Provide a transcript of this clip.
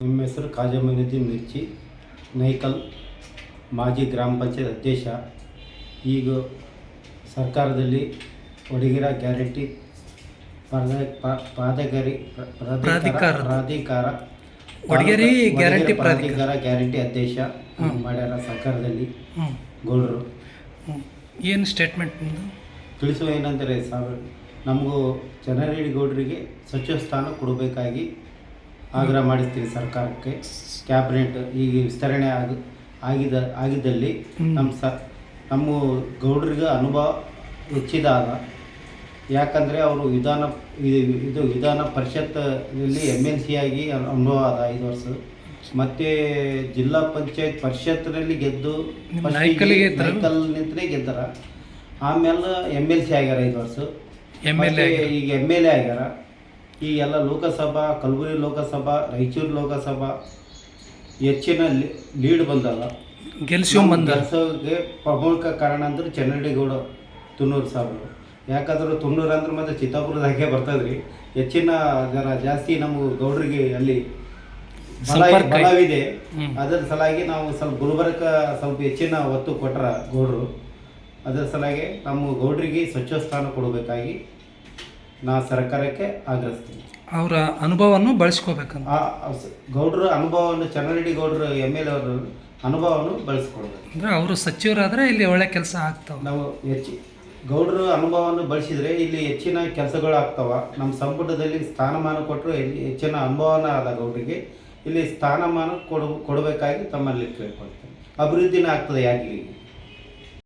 ನಿಮ್ಮ ಹೆಸರು ಖಾಜಾ ಮೊಯಿನುದ್ದೀನ್ ಮಿರ್ಚಿ ನೈಕಲ್ ಮಾಜಿ ಗ್ರಾಮ ಪಂಚಾಯತ್ ಅಧ್ಯಕ್ಷ. ಈಗ ಸರ್ಕಾರದಲ್ಲಿ ಒಡಗಿರ ಗ್ಯಾರಂಟಿ ಪ್ರಾಧಿಕಾರ. ಪ್ರಾಧಿಕಾರ. ಒಡಗೇರಿ ಗ್ಯಾರಂಟಿ ಪ್ರಾಧಿಕಾರ ಗ್ಯಾರಂಟಿ ಅಧ್ಯಕ್ಷ ಮಾಡ್ಯಾರ ಸರ್ಕಾರದಲ್ಲಿ. ಗೌಡರು. ಏನು ಸ್ಟೇಟ್ಮೆಂಟ್ ತಿಳಿಸುವ ಏನಂದರೆ ಸಾವಿರ ನಮಗೂ ಜನರೇಡಿ ಗೌಡರಿಗೆ ಸಚಿವ ಸ್ಥಾನ ಕೊಡಬೇಕಾಗಿ ಆಗ್ರಹ ಮಾಡಿಸ್ತೀವಿ ಸರ್ಕಾರಕ್ಕೆ. ಕ್ಯಾಬಿನೆಟ್ ಈಗ ವಿಸ್ತರಣೆ ಆಗ ಆಗಿದ ಆಗಿದ್ದಲ್ಲಿ ನಮ್ಮ ಸ ನಮ್ಮ ಗೌಡರಿಗೆ ಅನುಭವ ಹೆಚ್ಚಿದಾಗ ಯಾಕಂದರೆ ಅವರು ವಿಧಾನ ಇದು ವಿಧಾನ ಪರಿಷತ್ತಲ್ಲಿ ಎಂ ಎಲ್ ಸಿ ಆಗಿ ಅನು- ಅನುಭವ ಆದ ಐದು ವರ್ಷ. ಮತ್ತು ಜಿಲ್ಲಾ ಪಂಚಾಯತ್ ಪರಿಷತ್ನಲ್ಲಿ ಗೆದ್ದು? ನಾಯ್ಕಲ್ನಿಂದಲೇ ಗೆದ್ದಾರ. ಆಮೇಲೆ ಎಂ ಎಲ್ ಸಿ ಆಗ್ಯಾರ ಐದು ವರ್ಷ. ಎಂ ಎಲ್ ಎ ಈಗ ಎಂ ಎಲ್ ಎ ಆಗ್ಯಾರ. ಈ ಎಲ್ಲ ಲೋಕಸಭಾ ಕಲಬುರಗಿ ಲೋಕಸಭಾ ರಾಯಚೂರು ಲೋಕಸಭಾ ಹೆಚ್ಚಿನ ಲೀಡ್ ಬಂದಲ್ಲ. ಗೆಲ್ಸ್ಕೊಂಬಂದ ಪ್ರಮುಖ ಕಾರಣ ಅಂದ್ರೆ ಚನ್ನಡಿಗೌಡ ತುನ್ನೂರು ಸಾವಿರ. ಯಾಕಂದ್ರೆ ತುನ್ನೂರು ಅಂದ್ರೆ ಮತ್ತೆ ಚಿತ್ತಾಪುರದಾಗೆ ಬರ್ತದ್ರಿ. ಹೆಚ್ಚಿನ ಜನ ಜಾಸ್ತಿ ನಮ್ಮ ಗೌಡರಿಗೆ ಅಲ್ಲಿ. ಬಲವಿದೆ. ಅದರ ಸಲಾಗಿ ನಾವು ಸ್ವಲ್ಪ ಗುಲ್ಬರ್ಗ ಸ್ವಲ್ಪ ಹೆಚ್ಚಿನ ಒತ್ತು ಕೊಟ್ರ ಗೌಡರು. ಅದರ ಸಲಾಗಿ ನಮ್ಮ ಗೌಡರಿಗೆ ಸ್ವಚ್ಛ ಸ್ಥಾನ ಕೊಡಬೇಕಾಗಿ ನಾ ಸರ್ಕಾರಕ್ಕೆ ಆಗ್ರಹಿಸ್ತೀನಿ. ಅವರ ಅನುಭವವನ್ನು ಬಳಸ್ಕೋಬೇಕಂತ. ಆ ಸ- ಗೌಡ್ರ ಅನುಭವವನ್ನು ಚನ್ನರೆಡ್ಡಿ ಗೌಡ್ರ ಎಂ ಎಲ್ ಅವರು ಅನುಭವವನ್ನು ಬಳಸ್ಕೊಡ್ಬೇಕು ಅಂದರೆ ಅವರು ಸಚಿವರಾದರೆ ಇಲ್ಲಿ ಒಳ್ಳೆ ಕೆಲಸ ಆಗ್ತಾವೆ. ನಾವು ಹೆಚ್ಚಿ ಗೌಡ್ರ ಅನುಭವವನ್ನು ಬಳಸಿದ್ರೆ ಇಲ್ಲಿ ಹೆಚ್ಚಿನ ಕೆಲಸಗಳು ಆಗ್ತಾವ. ನಮ್ಮ ಸಂಪುಟದಲ್ಲಿ ಸ್ಥಾನಮಾನ ಕೊಟ್ಟರು ಹೆಚ್ಚಿನ ಅನುಭವನ ಆದ ಗೌಡ್ರಿಗೆ ಇಲ್ಲಿ ಸ್ಥಾನಮಾನ ಕೊಡ ಕೊಡಬೇಕಾಗಿ ತಮ್ಮಲ್ಲಿ ಕೇಳ್ಕೊಳ್ತೇನೆ. ಅಭಿವೃದ್ಧಿನ ಆಗ್ತದೆ ಯಾಕೆ